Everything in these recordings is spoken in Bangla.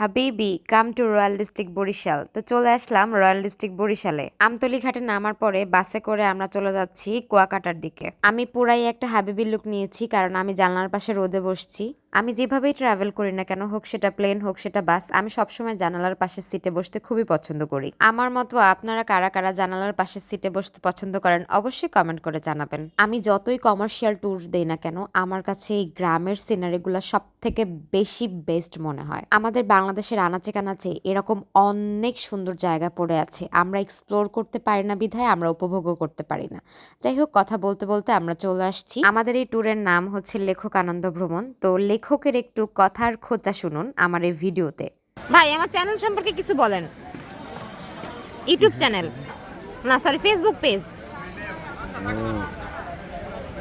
হাবিবি come to royal district Barishal. তো চলে আসলাম রয়্যাল ডিস্ট্রিক্ট বরিশালে। আমতলি ঘাটে নামার পরে বাসে করে আমরা চলে যাচ্ছি কুয়াকাটার দিকে। আমি পুরাই একটা হাবিবির লুক নিয়েছি, কারণ আমি জানলার পাশে রোদে বসছি। আমি যেভাবেই ট্রাভেল করি না কেন, হোক সেটা প্লেন হোক সেটা বাস আমি সবসময় জানালার পাশের সিটে বসতে খুবই পছন্দ করি। আমার মতো আপনারা কারা কারা জানালার পাশের সিটে বসতে পছন্দ করেন, অবশ্যই কমেন্ট করে জানাবেন। আমি যতই কমার্শিয়াল ট্যুর দেই না কেন, আমার কাছে এই গ্রামের সিনারিগুলো সব থেকে বেশি বেস্ট মনে হয়। আমাদের বাংলাদেশের আনাচে কানাচে এরকম অনেক সুন্দর জায়গা পড়ে আছে। আমরা এক্সপ্লোর করতে পারি না বিধায়, আমরা উপভোগও করতে পারি না। যাই হোক, কথা বলতে বলতে আমরা চলে আসছি। আমাদের এই ট্যুরের নাম হচ্ছে লেখক আনন্দ ভ্রমণ। তো লেখকের একটু কথার খোঁচা শুনুন আমার এই ভিডিওতে। ভাই আমার চ্যানেল সম্পর্কে কিছু বলেন। ইউটিউব চ্যানেল না সরি ফেসবুক পেজ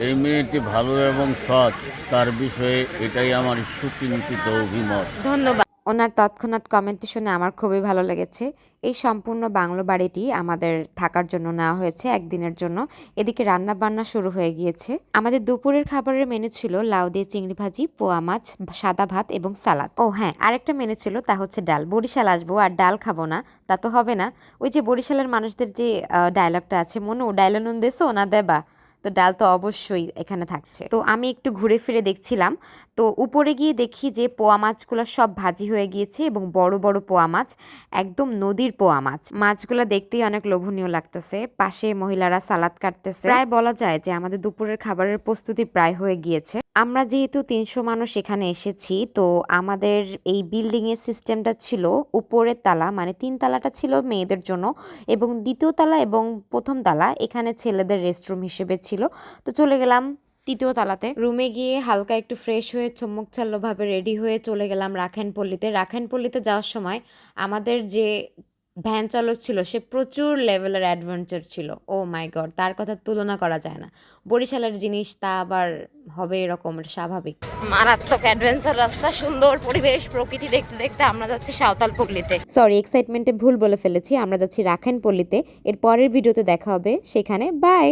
এই মেয়েটি ভালো এবং সৎ তার বিষয়ে এটাই আমার সুচিন্তিত অভিমত। ধন্যবাদ। ওনার তৎক্ষণাৎ কমেন্টটি শুনে আমার খুবই ভালো লেগেছে। এই সম্পূর্ণ বাংলো বাড়িটি আমাদের থাকার জন্য নেওয়া হয়েছে একদিনের জন্য। এদিকে রান্না বান্না শুরু হয়ে গিয়েছে। আমাদের দুপুরের খাবারের মেনু ছিল লাউ দিয়ে চিংড়ি ভাজি, পোয়া মাছ, সাদা ভাত এবং সালাদ। ও হ্যাঁ আরেকটা মেনু ছিল তা হচ্ছে ডাল। বরিশাল আসব আর ডাল খাব না, তা তো হবে না। ওই যে বরিশালের মানুষদের যে ডায়লগটা আছে, মনু ডায়লগ নুন দেছো না দেবা? তো ডাল তো অবশ্যই এখানে থাকছে। তো আমি একটু ঘুরে ফিরে দেখছিলাম। তো উপরে গিয়ে দেখি যে পোয়া মাছগুলো সব ভাজি হয়ে গিয়েছে এবং বড় বড় পোয়া মাছ, একদম নদীর পোয়া মাছ। মাছগুলো দেখতেই অনেক লোভনীয় লাগতেছে। পাশে মহিলারা সালাদ কাটতেছে। প্রায় বলা যায় যে আমাদের দুপুরের খাবারের প্রস্তুতি প্রায় হয়ে গিয়েছে। আমরা যেহেতু তিনশো মানুষ এখানে এসেছি, তো আমাদের এই বিল্ডিং এর সিস্টেমটা ছিল উপরের তালা মানে তিন তালাটা ছিল মেয়েদের জন্য এবং দ্বিতীয় তালা এবং প্রথম তালা এখানে ছেলেদের রেস্টরুম হিসেবে ছিল। তো চলে গেলাম তৃতীয় তালাতে। রুমে গিয়ে হালকা একটু ফ্রেশ হয়ে চমক ভাবে রেডি হয়ে চলে গেলাম রাখাইনপল্লিতে রাখাইনপল্লিতে যাওয়ার সময় আমাদের যে ভ্যান চালক ছিল, সে প্রচুর লেভেলের অ্যাডভেঞ্চার ছিল। ও মাই গড তার কথা তুলনা করা যায় না। বরিশালের জিনিস তা আবার হবে এরকম স্বাভাবিক। মারাত্মক অ্যাডভেঞ্চার রাস্তা, সুন্দর পরিবেশ, প্রকৃতি দেখতে দেখতে আমরা যাচ্ছি সাঁওতাল পল্লীতে সরি এক্সাইটমেন্টে ভুল বলে ফেলেছি। আমরা যাচ্ছি রাখাইনপল্লিতে এর পরের ভিডিওতে দেখা হবে। সেখানে বাই